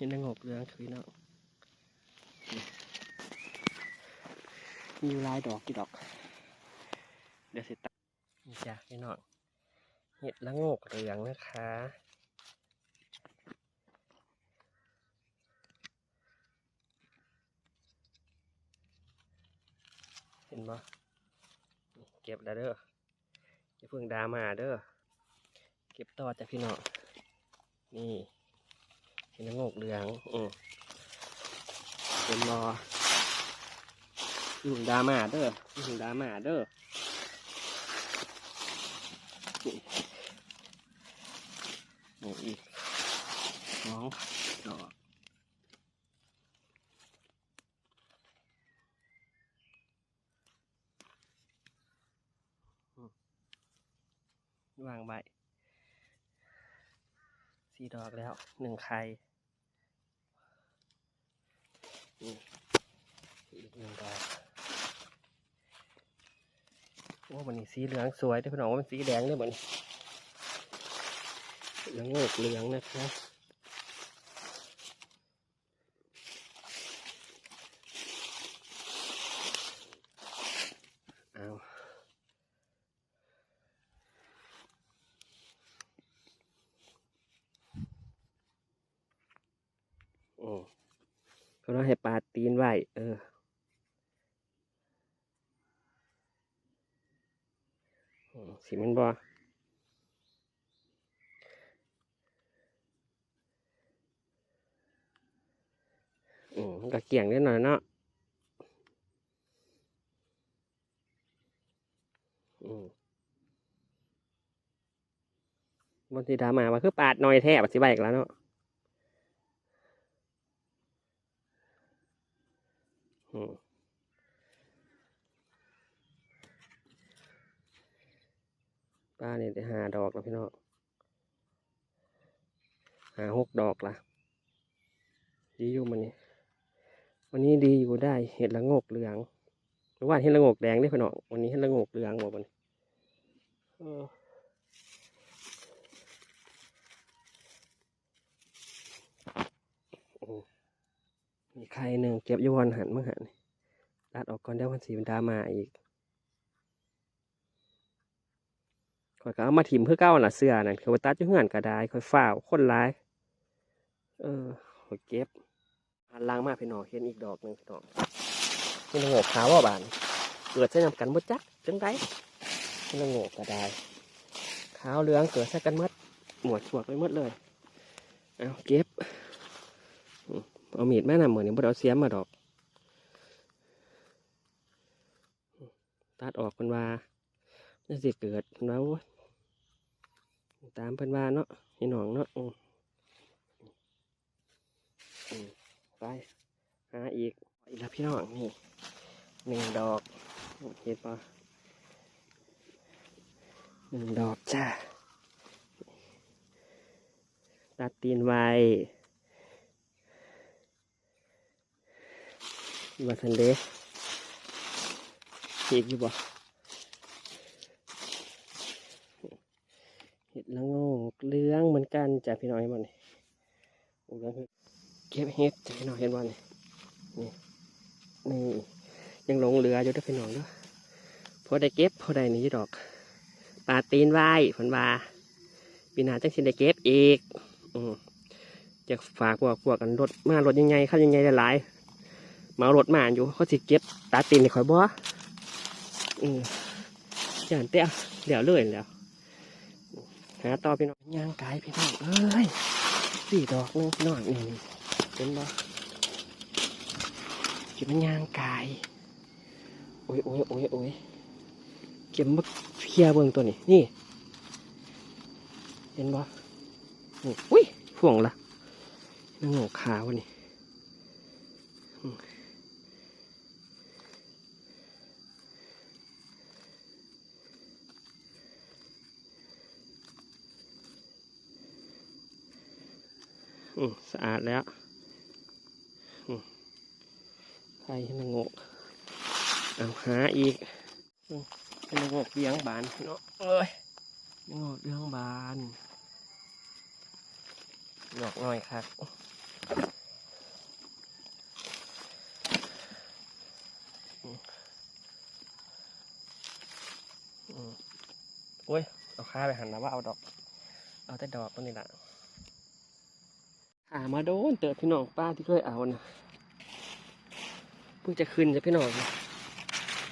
เห็นนางกเรืองคือเนาะมีอยู่หลายดอกกี่ดอก เดี๋ยวสิตัดนี่จ้ะพี่น้องเห็ดละงกเหลืองนะคะเห็นบ่เก็บแล้วเด้ออย่าเพิ่งดามาเด้อ เก็บต่อจากพี่น้อง นี่ เห็นละโงกเหลืองอือเป็นรออย่าเพิ่งดามาเด้ออย่าเพิ่งดามาเด้อนี่อีกสองดอกวางใบสี่ดอกแล้วหนึ่งไข่ นี่อีกหนึ่งดอกโอ้มันนี่สีเหลืองสวยแต่พี่น้องว่ามันสีแดงเลยเหมือนเหลืองโงกเหลืองนะครับ เขาต้องให้ปาดตีนไว้เอออืมสีมันบ่อืมก็เกี่ยงนิดหน่อยเนาะอืมบางทีดามาว่าคือปาดหน่อยแทบอธิบอีกแล้วเนาะอืม ป้าเนี่ยได้หาดอกแล้วพี่น้องหาหกดอกละดีอยู่มันนี่วันนี้ดีอยู่ได้เห็ดละงกเหลืองเมื่อวานเห็ดละงกแดงได้พอเนาะวันนี้เห็ดละงกเหลืองหมดมันเออโอ้มีไข่หนึ่งเก็บยวนหันมื่อหันตัดออกก่อนเดี๋ยวมันสีเป็นดามาอีกข่อยก็เอามาถิ่มเพื่อเก้าหน่ะเสื้อนั่นคือว่าตัดยุ่เหือนก็ได้ข่อยฝ้าวคนร้าย เออข่อยเก็บหันล่างมาพี่น้องเห็นอีกดอกหนึ่งพี่น้องนี่ละโงกขาวว่าบานเกิดใส่นำกันบดจักจังไดนี่ละโงกก็ได้ขาวเหลืองเกิดใส่กันมดหมวดฉวกไปมดเลยเอาเก็บ เอามีดแม่นำเหมือนนี้บดเอาเสียมมาดอก ตัดออกเป็นว่าน่าสิเกิดเพิ่นว่าโอ้ตามเพิ่นว่าเนาะพี่น้องเนาะอืมไปหาอีกอีกแล้วพี่น้องนี่หนึ่งดอกเห็นปะหนึ่งดอกจ้าตัดตีนไว้ มาทันเดอีกอยู่บ่เห็ดละโงกเลื้องเหมือนกันจ้ะพี่น้อยมันโอ้ยเก็บเห็ดจะพี่น้องเห็นบ่นี่นี่นี่ยังหลงเหลืออยู่เด้วยพี่น้องเนาะพอได้เก็บพอได้หนี่ดอกปลาตีนไว้ผนว่าปีหน้าจังสิได้เก็บอีกอืมจะฝากพวกพวกกันรถมารถยังไงขั้นยังไงหลาย มารถมาอยู่เขาสิเก็บตาตีนให้ข่อยบ่อืมจานเตี้ยเดี๋ยวเลยแล้วหาต่อพี่น้องย่างกายพี่น้องเอ้ยสี่ดอกนึงพี่น้องนี่เป็นบ่เก็บมันยางกายโอ้ยโอ้ยโอ้ยโอ้ยเก็บมาเพียเบิ่งตัวนี้นี่ เห็นบ่อุ้ยห่วงละนั่งโง่ขาวะนี่ สะอาดแล้วไข่ให้มันงกเอาหาอีกให้มันงกเบี้ยงบานเนาะเอ้ยงกเบี้ยงบานหนอกหน่อยครับโอ้ย เอาค่าไปหันนะว่าเอาดอก เอาแต่ดอกตัวนี้แหละ หามาโดนเติบพี่น้องป้าที่เคยเอานะเพิ่งจะคืนจะพี่น้อง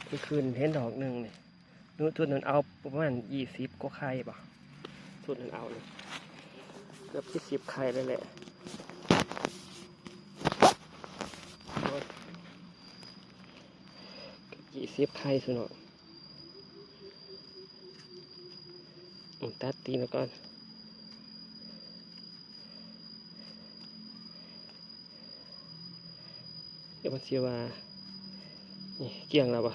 เพิ่งคืนเห็นดอกหนึ่งเนี่ยนู้นทุนนั้นเอาประมาณยี่สิบก็ไข่ป่ะทุนนั้นเอาเลยเกือบยี่สิบไข่เลยแหละยี่สิบไข่สุดเนอตัดตีนแล้วก่ จะมาเสียว่านี่เกี่ยงแล้วปะ